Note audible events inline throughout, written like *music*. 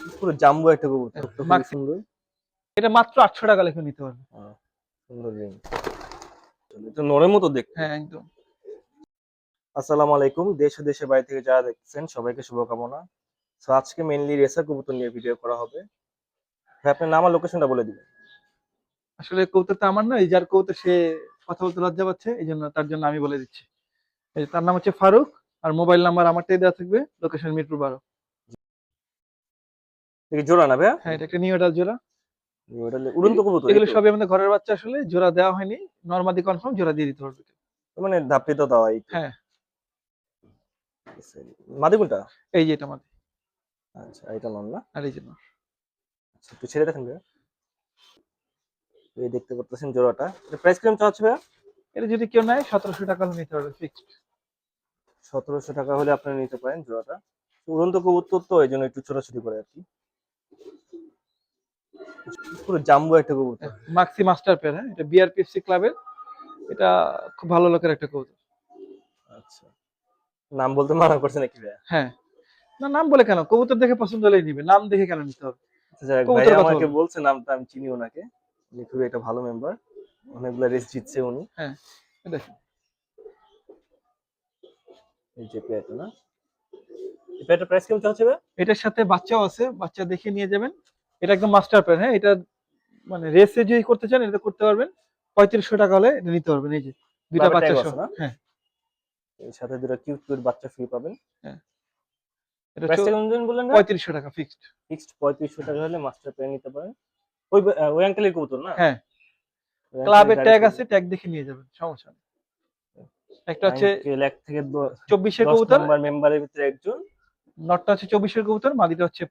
পুরো জাম্বো একটা কবুতর খুবই মাক্সি- সুন্দর। এটা মাত্র আটশো টাকা লেখে নিতে পারবে। সুন্দর রিং। এটা নরের মতো দেখতে। হ্যাঁ একদম। আসসালামু আলাইকুম। দেশ ও দেশের বাইরে থেকে যারা দেখছেন সবাইকে শুভকামনা। তো আজকে মেইনলি রেসা কবুতর নিয়ে ভিডিও করা হবে। ভাই আপনার নাম আর লোকেশনটা বলে দিবেন। আসলে কৌতুকটা আমার নয় যার কৌতুক সে কথা বলতে লজ্জা পাচ্ছে এই জন্য তার জন্য আমি বলে দিচ্ছি। তার নাম হচ্ছে ফারুক আর মোবাইল নাম্বার আমারটাই দেওয়া থাকবে লোকেশন মিরপুর বারো দেখি জোড়া না ভাইয়া? হ্যাঁ এটা একটা নিউ জোড়া। লে- উড়ন্ত কবুতর এগুলো সবই আমাদের ঘরের বাচ্চা আসলে জোড়া দেওয়া হয়নি। নর্মাদি কনফার্ম জোড়া দিয়ে দিতে পারবে মানে ধাপড়ি তো দেওয়া হ্যাঁ। মাদি কোনটা? এই যে এটা আমাদের আচ্ছা এটা নন না? আর এই জন্য আচ্ছা একটু ছেড়ে দেখেন ভাইয়া। এই দেখতে পারতেছেন জোড়াটা। এটা প্রাইস কীরকম চাচ্ছে ভাইয়া? এটা যদি কেউ নেয় সতেরোশো টাকা নিতে পারবে ফিক্সড সতেরোশো টাকা হলে আপনারা নিতে পারেন জোড়াটা। উড়ন্ত কবুতর তো এই জন্য একটু ছোটাছুটি করে আর কি। পুরো জাম্বো একটা কবুতর। মাক্সি মাস্টার পেয়ার হ্যাঁ? এটা বিআরপিএফসি ক্লাবের এটা খুব ভালো লোকের একটা কৌতুক আচ্ছা। নাম বলতে মানা করছে নাকি ভাইয়া? হ্যাঁ। না নাম বলে কেন? কবুতর দেখে পছন্দ হলেই নিবে। নাম দেখে কেন নিতে হবে? আচ্ছা, কথা আমাকে বলছে নামটা আমি চিনি ওনাকে। উনি খুবই একটা ভালো মেম্বার অনেকগুলো রেস জিতছে উনি। এই দেখেন। এই যে পেয়ারটা না। পেয়ারটা প্রাইস কেমন ভাইয়া? এটার সাথে বাচ্চাও আছে। বাচ্চা দেখে নিয়ে যাবেন। এটা একদম মাস্টার পেয়ার হ্যাঁ? এটা মানে রেসে যদি করতে চান এটা করতে পারবেন। পঁয়ত্রিশশো টাকা হলে এটা নিতে পারবেন এই যে দুইটা বাচ্চা সহ? হ্যাঁ। এর সাথে দুটো কিউট কিউট বাচ্চা ফ্রি পাবেন। এটা বললেন না? পঁয়ত্রিশশো টাকা ফিক্সড ফিক্সড পঁয়ত্রিশশো টাকা হলে মাস্টার নিতে পারেন। ওই আহ, ওই আঙ্কেলের কবুতর না? হ্যাঁ। ক্লাবের ট্যাগ আছে ট্যাগ দেখে নিয়ে যাবেন সমস্যা নেই। একটা হচ্ছে এক থেকে কবুতর। মেম্বারের ভিতরে একজন। নটটা হচ্ছে কবুতর মাদিটা হচ্ছে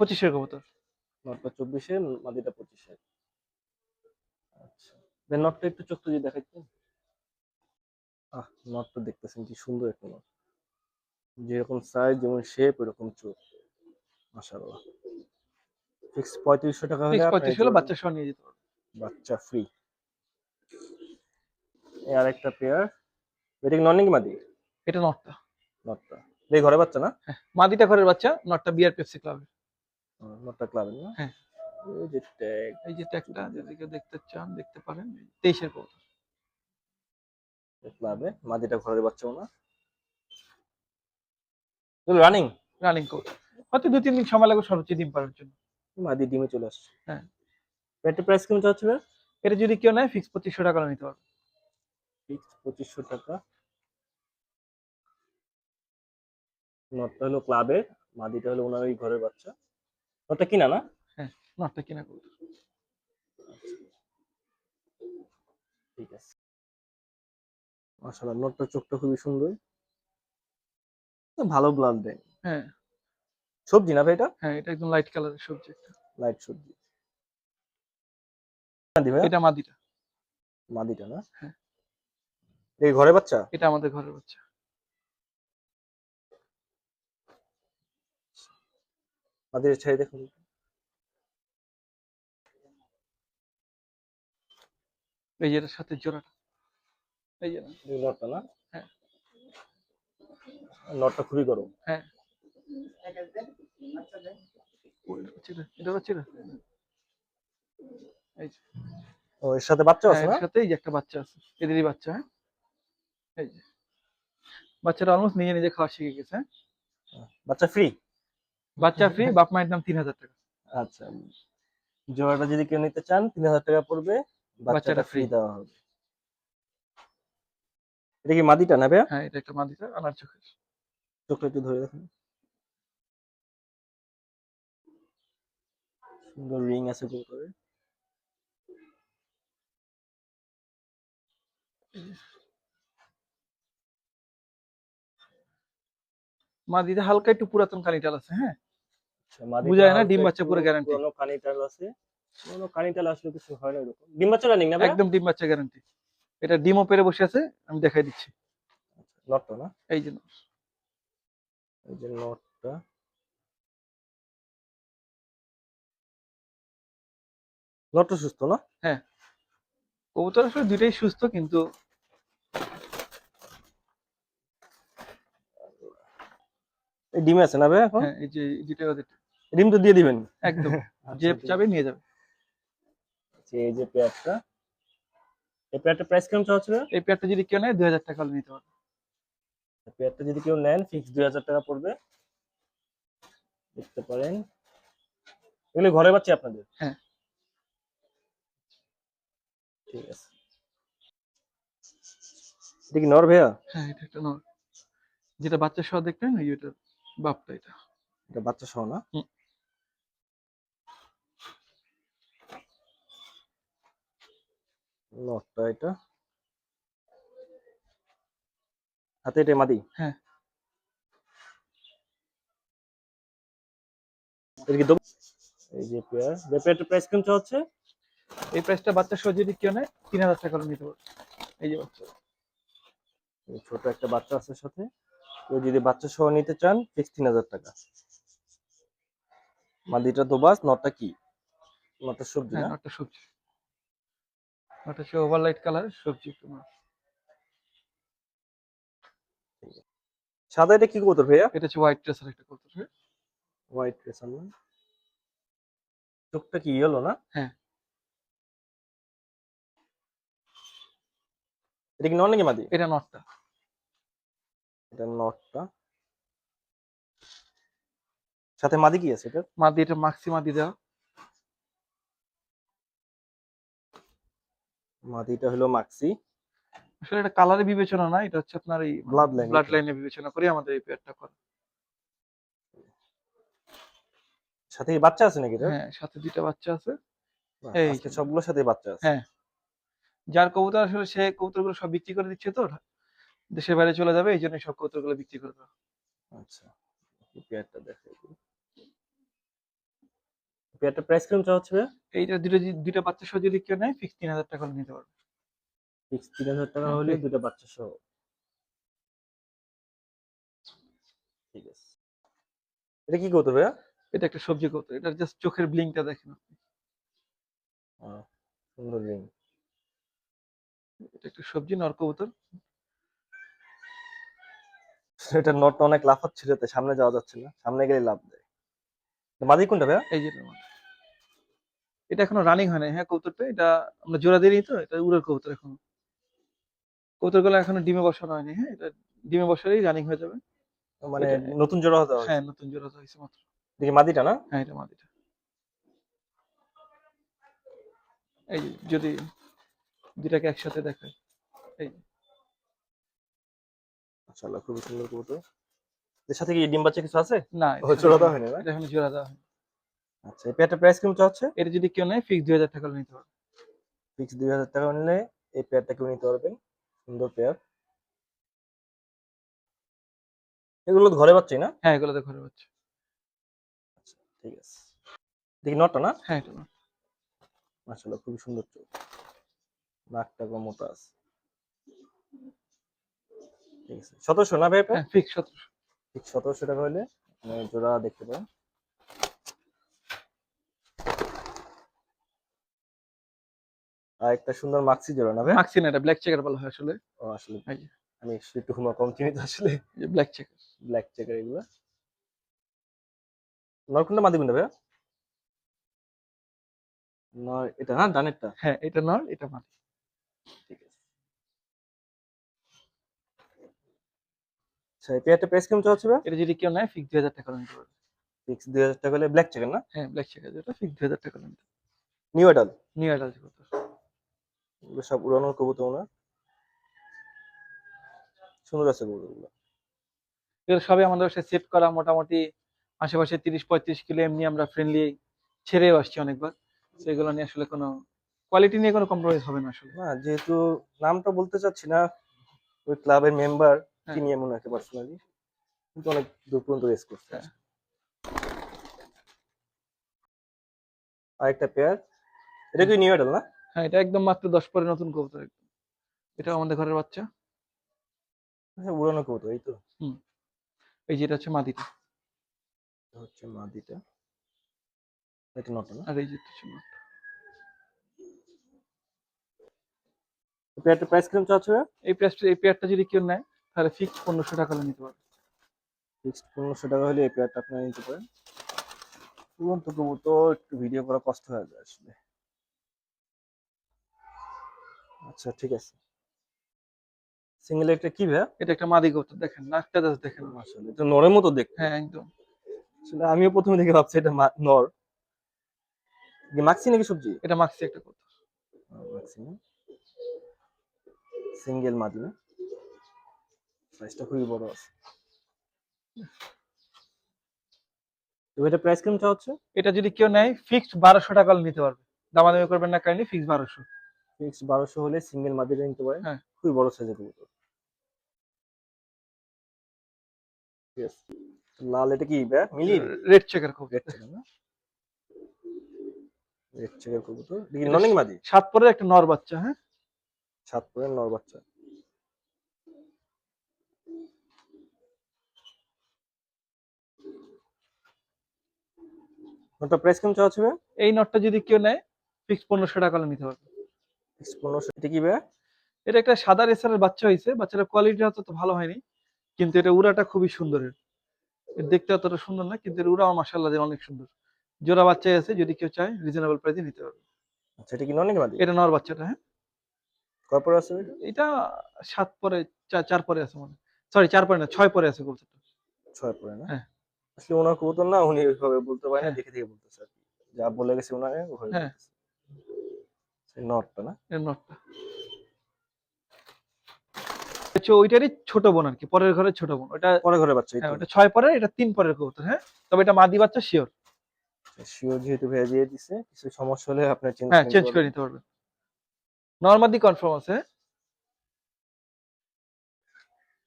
পঁচিশের কবুতর। নটটা চব্বিশে মাদিটা পঁচিশে। আচ্ছা। নটটা একটু চোখ যদি দেখাচ্ছেন আহ নটটা দেখতেছেন কি সুন্দর একটা নট যেরকম সাইজ যেমন শেপ এরকম চোখ। মাশাআল্লাহ। ফিক্স পঁয়ত্রিশশো টাকা হলে পঁয়ত্রিশ হলে বাচ্চা সহ নিয়ে যেতে পারবেন। বাচ্চা ফ্রি এই আরেকটা পেয়ার এটা কি নন নাকি মাদি? এটা নটটা নটটা এই ঘরে বাচ্চা না? মাদিটা ঘরের বাচ্চা নটটা বিআর পেপসি ক্লাবে ও, নটটা ক্লাবের না? হ্যাঁ। এই যে ট্যাগ এই যে ট্যাগটা যদি কেউ দেখতে চান দেখতে পারেন তেইশের কবুতর। ক্লাবে মাদিটা ঘরের বাচ্চাও না? রানিং রানিং কবুতর। হয়তো দু তিন দিন সময় লাগবে সর্বোচ্চ ডিম পাড়ার জন্য। মাদি ডিমে চলে আসছে। হ্যাঁ। পেটের প্রাইস কেমন চাচ্ছে এটা যদি কেউ নেয় ফিক্স পঁচিশশো টাকা নিতে পারবে। ফিক্স পঁচিশশো টাকা। নটটা হলো ক্লাবের মাদিটা হলো ওনার ওই ঘরের বাচ্চা। নটটা কিনা না? হ্যাঁ নটটা কিনা ঠিক আছে। মাশাআল্লাহ নটটার চোখটা খুবই সুন্দর। ভালো ব্লাড দেয়। হ্যাঁ। সবজি না ভাই এটা? হ্যাঁ এটা একদম লাইট কালারের সবজি। লাইট সবজি। মাদি ভাই এটা মাদিটা। মাদিটা না? হ্যাঁ। এই ঘরে বাচ্চা? এটা আমাদের ঘরের বাচ্চা। মাদির ছেড়ে দেখুন এই যে সাথে জোড়াটা। এই যে নটটা না? হ্যাঁ। নটটা খুবই গরম। হ্যাঁ। ও, এটা হচ্ছে এটা, এটা হচ্ছে এটা। এই যে। ও এর সাথে বাচ্চা আছে হ্যাঁ, না? সাথে এই যে একটা বাচ্চা আছে এদেরই বাচ্চা হ্যাঁ। এই যে। বাচ্চাটা অলমোস্ট নিজে নিজে খাওয়া শিখে গেছে হ্যাঁ। বাচ্চা ফ্রি বাচ্চা *laughs* ফ্রি বাপ মায়ের নাম তিন হাজার টাকা। আচ্ছা জোড়াটা যদি কেউ নিতে চান তিন হাজার টাকা পড়বে বাচ্চাটা ফ্রি দেওয়া হবে। এটা কি মাদিটা না ভাইয়া? হ্যাঁ এটা একটা মাদিটা আনার চোখের। চোখটা একটু ধরে দেখুন সুন্দর রিং আছে কবুতরে মাদিটা হালকা একটু পুরাতন কানিটাল আছে হ্যাঁ? বুঝায় না, হালকা ডিম বাচ্চা পুরো guarantee। পুরনো কানিটাল আছে পুরনো কানিটাল আসলে কিছু হয় না এরকম। ডিম বাচ্চা রানিং না একদম ডিম বাচ্চা গ্যারান্টি এটা ডিমও পেরে বসে আছে আমি দেখাই দিচ্ছি। নটটা না? এই যে এই যে নটটা। নটটা সুস্থ না? কবুতর আসলে দুইটাই সুস্থ কিন্তু এই ডিম আছে না ভাই এখন? হ্যাঁ এই যে দুইটা ডিম তো দিয়ে দিবেন। একদম। যে আচ্ছা, ঠিক যাবে নিয়ে যাবে। আছে। এই যে পেয়ারটা এই পেয়ারটা প্রাইস কেমন হচ্ছে এই পেয়ারটা যদি কেউ নেয় দুই হাজার টাকা হলে নিতে পারবে। পেয়ারটা যদি কেউ নেন ফিক্স দুই হাজার টাকা পড়বে। দেখতে পারেন। এগুলো ঘরে পাচ্ছি আপনাদের? হ্যাঁ। ঠিক আছে। এটা কি নর ভাইয়া? হ্যাঁ এটা একটা নর। যেটা বাচ্চা সহ দেখলেন ওই ওটার বাপটা এটা। এটা বাচ্চা সহ না? নরটা এটা। হাতে এটা মাদি? হ্যাঁ। এই যে পেয়ার। পেয়ারটার প্রাইস কেমন হচ্ছে? এই প্রাইসটা বাচ্চা সহ যদি কেউ নেয় তিন হাজার টাকা নিতে পারবে। এই যে বাচ্চা। ছোট একটা বাচ্চা আছে সাথে। কেউ যদি বাচ্চা সহ নিতে চান ফিক্স তিন হাজার টাকা। মাদিটা দোবাস নটটা কি? নটটা সবজি হ্যাঁ না? নটটা সবজি। নটটা হচ্ছে ওভারলাইট কালার সবজি একটু সাদা এটা কি কবুতর ভাইয়া? এটা হচ্ছে হোয়াইট ড্রেসের একটা কবুতর হ্যাঁ? হোয়াইট রেসার না? চোখটা কি ইয়েলো না? হ্যাঁ। এটা কি নন নাকি মাদি? এটা নটটা। এটা নটটা। সাথে মাদি কি আছে এটা মাদি এটা মাক্সি মাদি দেওয়া। মাদিটা হলো মাক্সি। আসলে এটা কালারে বিবেচনা না এটা হচ্ছে আপনার এই Blood line ব্লাড লাইনে বিবেচনা করে আমাদের এই পেয়ারটা করা। সাথে বাচ্চা আছে নাকি হ্যাঁ সাথে দুইটা বাচ্চা আছে। এই। সবগুলোর সাথে বাচ্চা আছে। হ্যাঁ। যার কবুতর আসলে সে কবুতরগুলো সব বিক্রি করে দিচ্ছে তো দেশের বাইরে চলে যাবে এই জন্য সব কবুতরগুলো বিক্রি করে দেওয়া। আচ্ছা এই পেয়ারটা দেখো পেয়ারটা প্রাইস কেমন চাওয়া হচ্ছে এইটা দুটো দুইটা বাচ্চা সহ যদি কেউ নেয় ফিক্স তিন হাজার টাকা নিতে পারবে। ফিক্স তিন হাজার টাকা হলে দুটো বাচ্চা সহ। ঠিক আছে। এটা কি কবুতর ভাইয়া? এটা একটা সবজি কবুতর এটা জাস্ট চোখের ব্লিংটা দেখেন আপনি। সুন্দর রিং এটা একটা সবজি নর কবুতর? এটা নটটা অনেক লাফাচ্ছিল তাই সামনে যাওয়া যাচ্ছে না সামনে গেলে লাভ দেয় মাদি কোনটা ভাইয়া? এই যে এটা। এখনও রানিং হয় না হ্যাঁ কবুতরটা এটা আমরা জোড়া দিই তো এটা উড়ের কবুতর এখন। কবুতরগুলো এখনও ডিমে বসানো হয়নি হ্যাঁ এটা ডিমে বসালেই রানিং হয়ে যাবে। মানে নতুন জোড়া হতে হবে হ্যাঁ নতুন জোড়া হয়েছে মাত্র। দেখি মাদিটা না? হ্যাঁ এটা মাদিটা। এই যদি দুটাকে একসাথে দেখায় এই মাশাআল্লাহ খুবই সুন্দর কবুতর। এর সাথে কি ডিম বাচ্চা কিছু আছে? না জোড়া দেওয়া হয়নি। না? এখনও জোড়া দেওয়া হয়নি। আচ্ছা এই পেয়ারটা প্রাইস কেমন চাওয়া হচ্ছে? এটা যদি কেউ নেয় ফিক্স দুই হাজার টাকা হলে নিতে পারবে। ফিক্স দুই হাজার টাকা নিলে এই পেয়ারটা কেউ নিতে পারবেন। সুন্দর পেয়ার। এগুলো তো ঘরে পাচ্ছি না? হ্যাঁ এগুলো তো ঘরে হচ্ছে ঠিক আছে। দেখি নটটা না? হ্যাঁ এটা নর। মাশাআল্লাহ খুবই সুন্দর চোখ। নাকটা কম মোটা আছে। ঠিক আছে। সতেরোশো না ভাই হ্যাঁ ফিক্স সতেরোশো। ঠিক সতেরোশো টাকা হলে জোড়া দেখতে পারেন। আর একটা সুন্দর মাক্সি জোড়া না মাক্সি না এটা ব্ল্যাক চেকার বলা হয় আসলে। ও আসলে আমি একটু হুমা কম চিনি তো আসলে। যে ব্ল্যাক চেকার ব্ল্যাক চেকার এগুলো। নরকুন্ডা মাদি কুন্ডা নর এটা না ডানেরটা? হ্যাঁ এটা নর এটা মাদি। ঠিক আছে। আচ্ছা এই পেয়ারটা প্রাইস কেমন চলছে এটা যদি কেউ নেয় ফিক্স দুই হাজার টাকা হলে নিতে পারবে ফিক্স দুই হাজার টাকা হলে ব্ল্যাক চেকার না? হ্যাঁ ব্ল্যাক চেকার যেটা ফিক্স দুই হাজার টাকা হলে নিতে নিউ অ্যাডাল নিউ কবুতর এগুলো সব উড়ানোর কবুতর ওনার সুন্দর আছে কবুতরগুলো। এগুলো সবই আমাদের বাসায় সেট করা মোটামুটি আশেপাশে তিরিশ পঁয়ত্রিশ কিলো এমনি আমরা ফ্রেন্ডলি ছেড়েও আসছি অনেকবার। সেগুলো নিয়ে আসলে কোনো কোয়ালিটি নিয়ে কোনো কম্প্রোমাইজ হবে না আসলে। না যেহেতু নামটা বলতে চাচ্ছি না ওই ক্লাবের মেম্বার হ্যাঁ। কি নিয়ে মনে হয় পার্সোনালি কিন্তু অনেক দূর পর্যন্ত রেস করছে। হ্যাঁ। আরেকটা পেয়ার এটা কি নিউ না? হ্যাঁ এটা একদম মাত্র দশ পরে নতুন কবুতর একদম। এটা আমাদের ঘরের বাচ্চা। আচ্ছা উড়ানো কবুতর এই তো? এই যেটা হচ্ছে মাদিটা। হচ্ছে মাদিটা। এটা নটা না? আর এই যেটা হচ্ছে। পেয়ারটা প্রাইস কীরকম চাচ্ছে এই পেয়ারটা এই পেয়ারটা যদি কেউ নেয় তাহলে ফিক্স পনেরোশো টাকা হলে নিতে পারবে। ফিক্সড পনেরোশো টাকা হলে এই পেয়ারটা আপনারা নিতে পারেন। তুরন্ত কবুতর একটু ভিডিও করা কষ্ট হয়ে যায় আসলে। আচ্ছা ঠিক আছে। সিঙ্গেল একটা কি ভাইয়া? এটা একটা মাদি কবুতর দেখেন নাকটা জাস্ট দেখেন। আসলে এটা নরের মতো দেখতে। হ্যাঁ একদম। আসলে আমিও প্রথমে দেখে ভাবছি এটা নর। কি মাক্সি নাকি সবজি? এটা মাক্সি একটা কবুতর। মাক্সি না। সিঙ্গেল মাদি না। সাইজটা খুবই বড় আছে। তো এটা প্রাইস কেমন হচ্ছে? এটা যদি কেউ নেয় ফিক্সড বারোশো টাকা নিতে পারবে। দামাদামি করবেন না কাইন্ডলি ফিক্সড বারোশো। ফিক্স বারোশো হলে সিঙ্গেল মাদিটা নিতে পারেন। হ্যাঁ। খুবই বড় সাইজের কবুতর। লাল এটা কি মিলি রেড চেকের কবুতর। রেড চেকার না? রেড চেকার কবুতর। ননিং মাদি? সাত পরের একটা নর বাচ্চা হ্যাঁ? সাত পরে নর বাচ্চা। ওটা প্রাইস কেমন চাওয়া হবে এই নটটা যদি কেউ নেয় ফিক্স পনেরোশো টাকা নিতে পারবে। পনেরোশো এটা কি ব্যাগ এটা একটা সাদা রেসারের বাচ্চা হয়েছে বাচ্চাটার কোয়ালিটি হয়তো তো ভালো হয়নি কিন্তু এটা উড়াটা খুবই সুন্দরের। দেখতে অতটা সুন্দর না কিন্তু এর উড়াও মাসাল্লাহ অনেক সুন্দর। জোড়া বাচ্চাই আছে যদি কেউ চায় রিজনেবল প্রাইসে নিতে পারবে। আচ্ছা এটা কি ননিং মাদি এটা নর বাচ্চাটা হ্যাঁ। কয় পরে আছে এটা? সাত পরে চার পরে আছে মানে সরি চার পরে না ছয় পরে আছে কবুতরটা। ছয় পরে না? হ্যাঁ। আসলে ওনার কবুতর না উনি ওইভাবে বলতে পারেন না। দেখে দেখে বলতেছে যা বলে গেছে ওনারে হ্যাঁ। বলতেছে সেই নটটা না নটটা হচ্ছে ওইটারই ছোট বোন আর কি পরের ঘরের ছোট বোন। ওটা পরে ঘরে বাচ্চা হ্যাঁ ওটা ছয় পরের এটা তিন পরের কবুতর হ্যাঁ? তবে এটা মাদি বাচ্চা শিওর। শিওর যেহেতু ভেজে দিয়ে দিছে কিছু সমস্যা হলে আপনার চেঞ্জ হ্যাঁ চেঞ্জ করে নিতে পারবেন। নর্মাদি কনফার্ম আছে হ্যাঁ?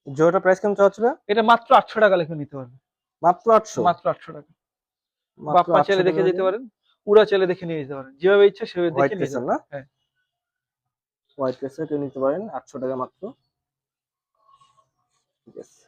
জোড়াটা প্রাইস কেমন হচ্ছে এটা মাত্র আটশো টাকা লেখে নিতে পারবেন মাত্র আটশো? মাত্র আটশো টাকা। বাপ্পা ছেলে দেখে যেতে পারেন। উড়া চাইলে দেখে নিয়ে যেতে পারেন। যেভাবে ইচ্ছা সেভাবে দেখে নিতে পারেন না? হ্যাঁ। হোয়াইট কেসে নিতে পারেন আটশো টাকা মাত্র। ঠিক আছে